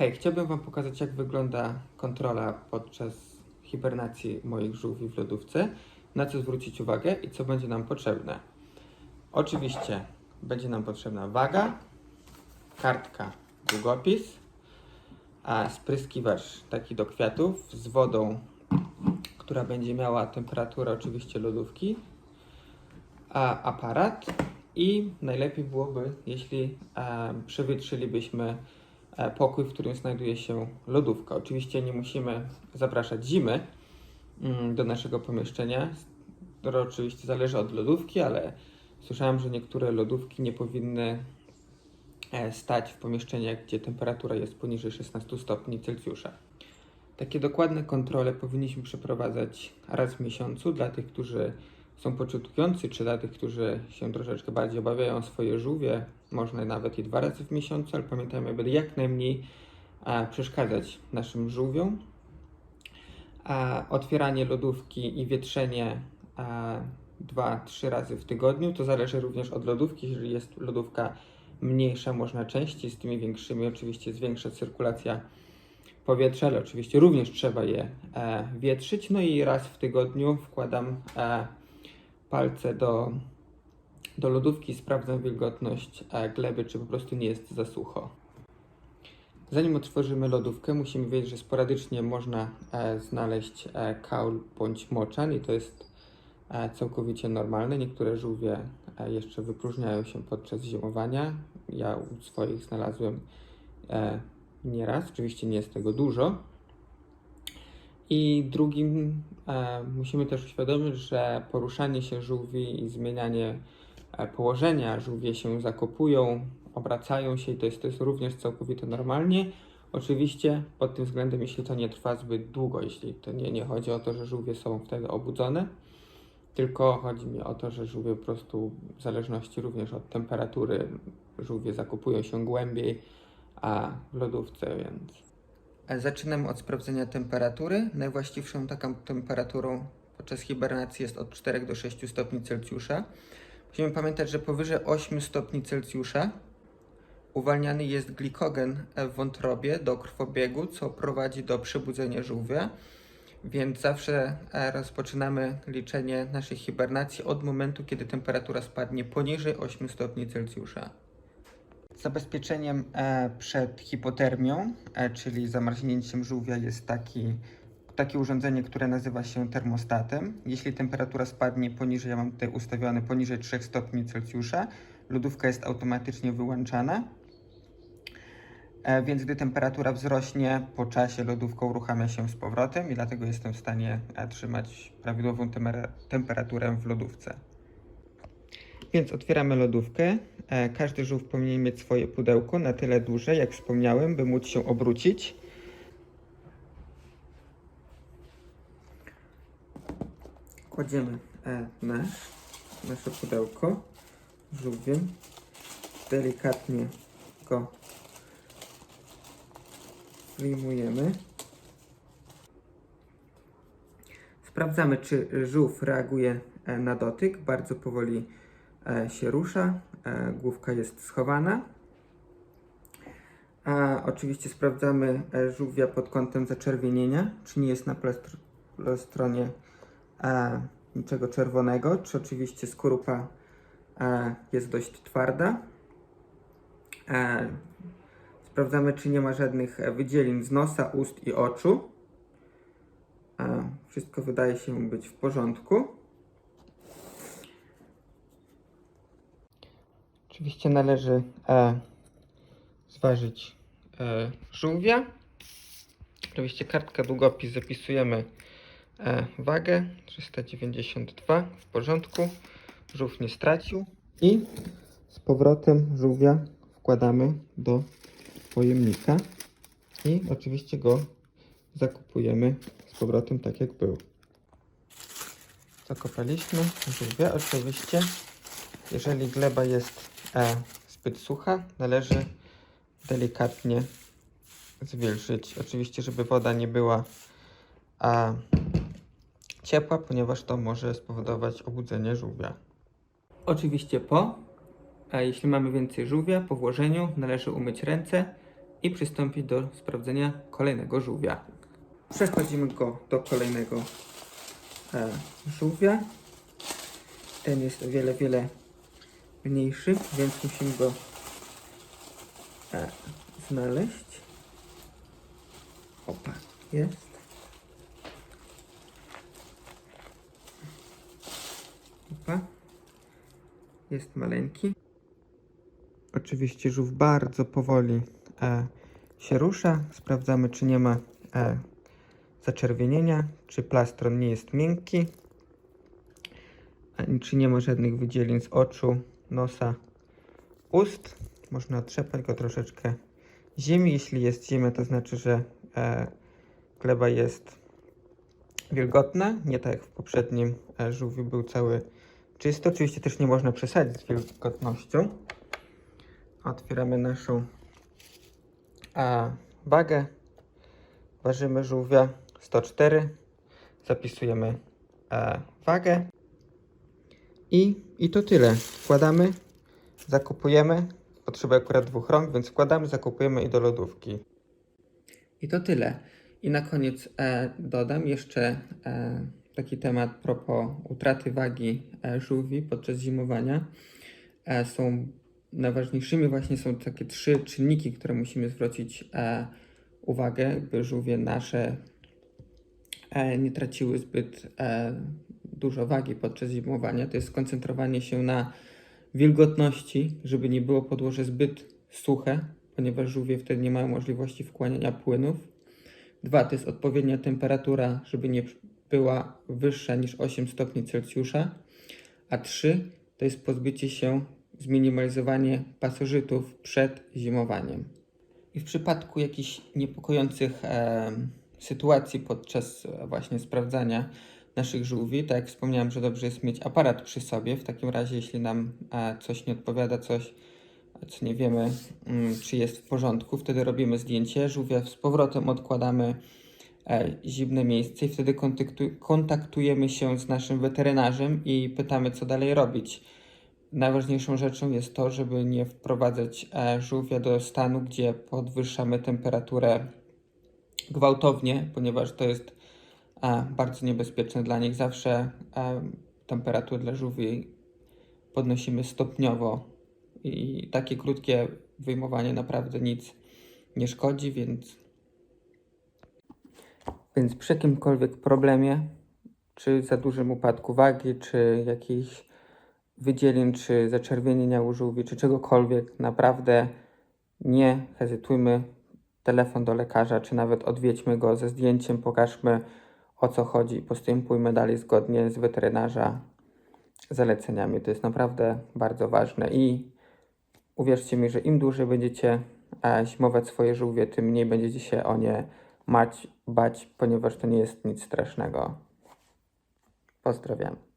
Hej, chciałbym Wam pokazać, jak wygląda kontrola podczas hibernacji moich żółwi w lodówce, na co zwrócić uwagę i co będzie nam potrzebne. Oczywiście będzie nam potrzebna waga, kartka, długopis, a spryskiwacz taki do kwiatów z wodą, która będzie miała temperaturę oczywiście lodówki, a aparat i najlepiej byłoby, jeśli e, przewietrzylibyśmy pokój, w którym znajduje się lodówka. Oczywiście nie musimy zapraszać zimy mm, do naszego pomieszczenia. To oczywiście zależy od lodówki, ale słyszałem, że niektóre lodówki nie powinny e, stać w pomieszczeniach, gdzie temperatura jest poniżej 16 stopni Celsjusza. Takie dokładne kontrole powinniśmy przeprowadzać raz w miesiącu dla tych, którzy są początkujący, czy dla tych, którzy się troszeczkę bardziej obawiają o swoje żółwie, można nawet i dwa razy w miesiącu, ale pamiętajmy, aby jak najmniej e, przeszkadzać naszym żółwiom. A otwieranie lodówki i wietrzenie e, dwa, trzy razy w tygodniu, to zależy również od lodówki. Jeżeli jest lodówka mniejsza, można częściej, z tymi większymi oczywiście jest większa cyrkulacja powietrza, ale oczywiście również trzeba je e, wietrzyć. No i raz w tygodniu wkładam e, palce do, do lodówki, sprawdzam wilgotność gleby, czy po prostu nie jest za sucho. Zanim otworzymy lodówkę, musimy wiedzieć, że sporadycznie można e, znaleźć e, kaul bądź moczan i to jest e, całkowicie normalne. Niektóre żółwie jeszcze wypróżniają się podczas zimowania. Ja u swoich znalazłem nieraz, oczywiście nie jest tego dużo. I drugim e, musimy też uświadomić, że poruszanie się żółwi i zmienianie e, położenia żółwie się zakopują, obracają się i to jest, to jest również całkowicie normalnie. Oczywiście pod tym względem, jeśli to nie trwa zbyt długo, jeśli to nie, nie chodzi o to, że żółwie są wtedy obudzone, tylko chodzi mi o to, że żółwie po prostu w zależności również od temperatury żółwie zakopują się głębiej, a w lodówce, więc Zaczynamy od sprawdzenia temperatury. Najwłaściwszą taką temperaturą podczas hibernacji jest od 4 do 6 stopni Celsjusza. Musimy pamiętać, że powyżej 8 stopni Celsjusza uwalniany jest glikogen w wątrobie do krwobiegu, co prowadzi do przebudzenia żółwia. Więc zawsze e, rozpoczynamy liczenie naszej hibernacji od momentu, kiedy temperatura spadnie poniżej 8 stopni Celsjusza. Zabezpieczeniem e, przed hipotermią, e, czyli zamarznięciem żółwia, jest taki, takie urządzenie, które nazywa się termostatem. Jeśli temperatura spadnie poniżej, ja mam tutaj ustawione poniżej 3 stopni Celsjusza, lodówka jest automatycznie wyłączana. E, więc gdy temperatura wzrośnie, po czasie lodówka uruchamia się z powrotem i dlatego jestem w stanie trzymać prawidłową temperaturę w lodówce. Więc otwieramy lodówkę. E, Każdy żółw powinien mieć swoje pudełko na tyle duże, jak wspomniałem, by móc się obrócić. Kładziemy e, nasz, nasze pudełko żółwiem. Delikatnie go wyjmujemy. Sprawdzamy, czy żółw reaguje e, na dotyk. Bardzo powoli się rusza. E, Główka jest schowana. A oczywiście sprawdzamy e, żółwia pod kątem zaczerwienienia, czy nie jest na plastr- plastronie e, niczego czerwonego, czy oczywiście skorupa e, jest dość twarda. E, sprawdzamy, czy nie ma żadnych e, wydzielin z nosa, ust i oczu. E, wszystko wydaje się być w porządku. Oczywiście należy e, zważyć e, żółwia. Oczywiście kartka długopis zapisujemy e, wagę 392 w porządku. Żółw nie stracił i z powrotem żółwia wkładamy do pojemnika i oczywiście go zakupujemy z powrotem tak jak był. Zakopaliśmy żółwia. Oczywiście, jeżeli gleba jest e, zbyt sucha, należy delikatnie zwilżyć. Oczywiście, żeby woda nie była ciepła, ponieważ to może spowodować obudzenie żółwia. Oczywiście po, a jeśli mamy więcej żółwia, po włożeniu należy umyć ręce i przystąpić do sprawdzenia kolejnego żółwia. Przechodzimy go do kolejnego e, żółwia. Ten jest o wiele, wiele mniejszy, więc musimy go e, znaleźć. Opa, jest. Opa. Jest maleńki. Oczywiście żółw bardzo powoli e, się rusza. Sprawdzamy, czy nie ma e, zaczerwienienia, czy plastron nie jest miękki, e, czy nie ma żadnych wydzielin z oczu, nosa, ust. Można otrzepać go troszeczkę ziemi. Jeśli jest ziemia, to znaczy, że e, gleba jest wilgotna, nie tak jak w poprzednim e, żółwiu był cały czysty. Oczywiście też nie można przesadzić z wilgotnością. Otwieramy naszą a, wagę. Ważymy żółwia 104. Zapisujemy e, wagę. I, I to tyle. Wkładamy, zakupujemy. Potrzebuję akurat dwóch rąk, więc wkładamy, zakupujemy i do lodówki. I to tyle. I na koniec e, dodam jeszcze e, taki temat propos utraty wagi e, żółwi podczas zimowania. E, są najważniejszymi właśnie są takie trzy czynniki, które musimy zwrócić e, uwagę, by żółwie nasze e, nie traciły zbyt e, dużo wagi podczas zimowania. To jest skoncentrowanie się na wilgotności, żeby nie było podłoże zbyt suche, ponieważ żółwie wtedy nie mają możliwości wchłaniania płynów. Dwa, to jest odpowiednia temperatura, żeby nie była wyższa niż 8 stopni Celsjusza. A trzy, to jest pozbycie się, zminimalizowanie pasożytów przed zimowaniem. I w przypadku jakichś niepokojących e, sytuacji podczas e, właśnie sprawdzania naszych żółwi, tak jak wspomniałem, że dobrze jest mieć aparat przy sobie. W takim razie, jeśli nam e, coś nie odpowiada, coś, co nie wiemy, mm, czy jest w porządku, wtedy robimy zdjęcie. Żółwia z powrotem odkładamy e, zimne miejsce i wtedy kontaktu- kontaktujemy się z naszym weterynarzem i pytamy, co dalej robić. Najważniejszą rzeczą jest to, żeby nie wprowadzać e, żółwia do stanu, gdzie podwyższamy temperaturę gwałtownie, ponieważ to jest bardzo niebezpieczne dla nich. Zawsze e, temperaturę dla żółwi podnosimy stopniowo i takie krótkie wyjmowanie naprawdę nic nie szkodzi, więc więc przy jakimkolwiek problemie, czy za dużym upadku wagi, czy jakichś wydzielin, czy zaczerwienienia u żółwi, czy czegokolwiek, naprawdę nie hezitujmy. Telefon do lekarza, czy nawet odwiedźmy go ze zdjęciem, pokażmy o co chodzi postępujmy dalej zgodnie z weterynarza zaleceniami. To jest naprawdę bardzo ważne i uwierzcie mi, że im dłużej będziecie e, zimować swoje żółwie, tym mniej będziecie się o nie mać, bać, ponieważ to nie jest nic strasznego. Pozdrawiam.